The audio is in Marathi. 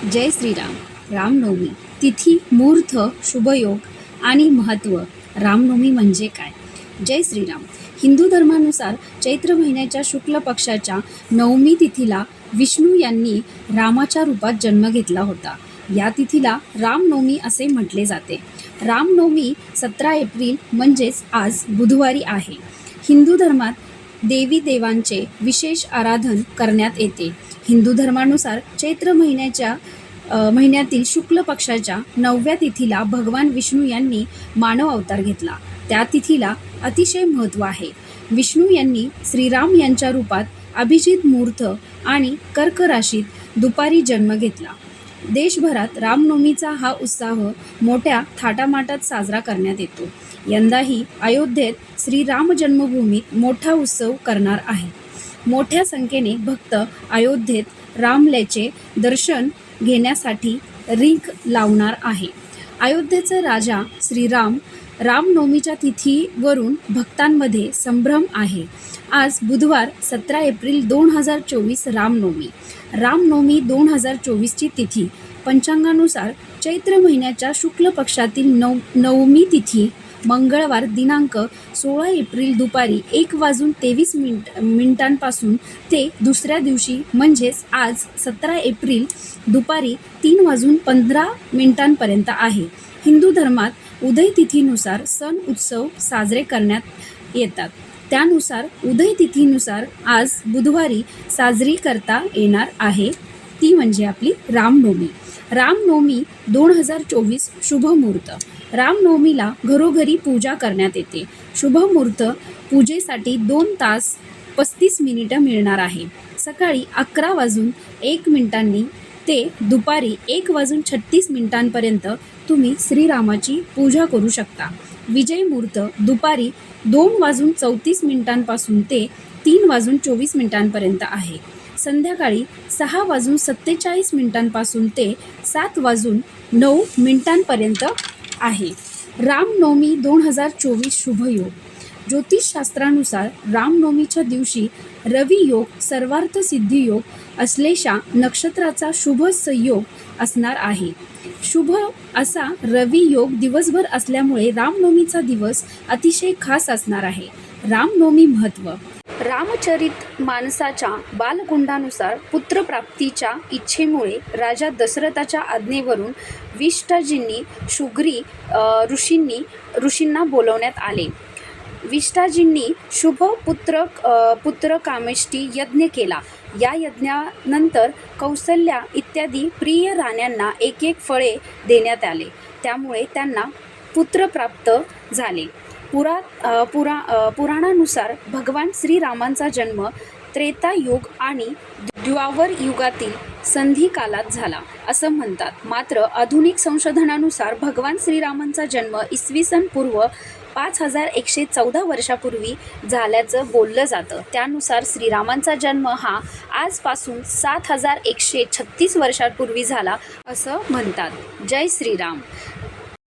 जय श्रीराम. रामनवमी तिथी मुहूर्त शुभयोग आणि महत्त्व रामनवमी म्हणजे काय? जय श्रीराम. हिंदू धर्मानुसार चैत्र महिन्याच्या शुक्ल पक्षाच्या नवमी तिथीला विष्णू यांनी रामाच्या रूपात जन्म घेतला होता. या तिथीला रामनवमी असे म्हटले जाते. रामनवमी सतरा एप्रिल म्हणजेच आज बुधवारी आहे. हिंदू धर्मात देवी देवांचे विशेष आराधन करण्यात येते. हिंदू धर्मानुसार चैत्र महिन्याच्या महिन्यातील शुक्ल पक्षाच्या नवव्या तिथीला भगवान विष्णू यांनी मानव अवतार घेतला. त्या तिथीला अतिशय महत्त्व आहे. विष्णू यांनी श्रीराम यांच्या रूपात अभिजित मूर्त आणि कर्क राशीत दुपारी जन्म घेतला. देशभरात रामनवमीचा हा उत्साह मोठ्या थाटामाटात साजरा करण्यात येतो. यंदाही अयोध्येत श्रीराम जन्मभूमीत मोठा उत्सव करणार आहे. मोठ्या संख्येने भक्त अयोध्येत रामल्याचे दर्शन घेण्यासाठी रिंक लावणार आहे. अयोध्येचा राजा श्रीराम रामनवमीच्या तिथीवरून भक्तांमध्ये संभ्रम आहे. आज बुधवार सतरा एप्रिल दोन हजार चोवीस रामनवमी. रामनवमी दोन हजार चोवीसची तिथी. पंचांगानुसार चैत्र महिन्याच्या शुक्ल पक्षातील नव नवमी तिथी. मंगळवार दिनांक सोळा एप्रिल दुपारी एक वाजून तेवीस मिनिट मिनिटांपासून ते दुसऱ्या दिवशी म्हणजेच आज सतरा एप्रिल दुपारी तीन वाजून पंधरा मिनिटांपर्यंत आहे. हिंदू धर्मात उदय तिथीनुसार सण उत्सव साजरे करण्यात येतात. त्यानुसार उदयतिथीनुसार आज बुधवारी साजरी करता येणार आहे. ती म्हणजे आपली रामनवमी. रामनवमी दोन हजार चोवीस शुभमुहूर्त रामनवमीला घरोघरी पूजा करण्यात येते. शुभमुहूर्त पूजेसाठी दोन तास पस्तीस मिनिटं मिळणार आहे. सकाळी अकरा वाजून एक मिनिटांनी ते दुपारी एक वाजून छत्तीस मिनिटांपर्यंत तुम्ही श्रीरामाची पूजा करू शकता. विजय मुहूर्त दुपारी दोन वाजून चौतीस मिनिटांपासून ते तीन वाजून चोवीस मिनिटांपर्यंत आहे. संध्याकाळी सहा वाजून सत्तेचाळीस मिनिटांपासून ते सात वाजून नऊ मिनिटांपर्यंत आहे. रामनवमी दोन हजार चोवीस शुभयोग ज्योतिषशास्त्रानुसार रामनवमीच्या दिवशी रवी योग सर्वार्थ सिद्धी योग असलेशा नक्षत्राचा शुभ संयोग असणार आहे. शुभ असा रवी योग दिवसभर असल्यामुळे रामनवमीचा दिवस अतिशय खास असणार आहे. रामनवमी महत्त्व रामचरित माणसाच्या बालकुंडानुसार पुत्रप्राप्तीच्या इच्छेमुळे राजा दशरथाच्या आज्ञेवरून विष्टाजींनी शुग्री ऋषींनी ऋषींना बोलवण्यात आले. विष्टाजींनी शुभ पुत्र पुत्र कामेष्टी यज्ञ केला. या यज्ञानंतर कौसल्या इत्यादी प्रिय राण्यांना एक एक फळे देण्यात आले. त्यामुळे त्यांना पुत्र प्राप्त झाले. पुरा पुरा पुराणानुसार भगवान श्रीरामांचा जन्म त्रेतायुग आणि द्वावर युगातील संधी कालात झाला असं म्हणतात. मात्र आधुनिक संशोधनानुसार भगवान श्रीरामांचा जन्म इसवी सन पूर्व पाच हजार एकशे चौदा वर्षापूर्वी झाल्याचं बोललं जातं. त्यानुसार श्रीरामांचा जन्म हा आजपासून सात हजार एकशे छत्तीस वर्षांपूर्वी झाला असं म्हणतात. जय श्रीराम.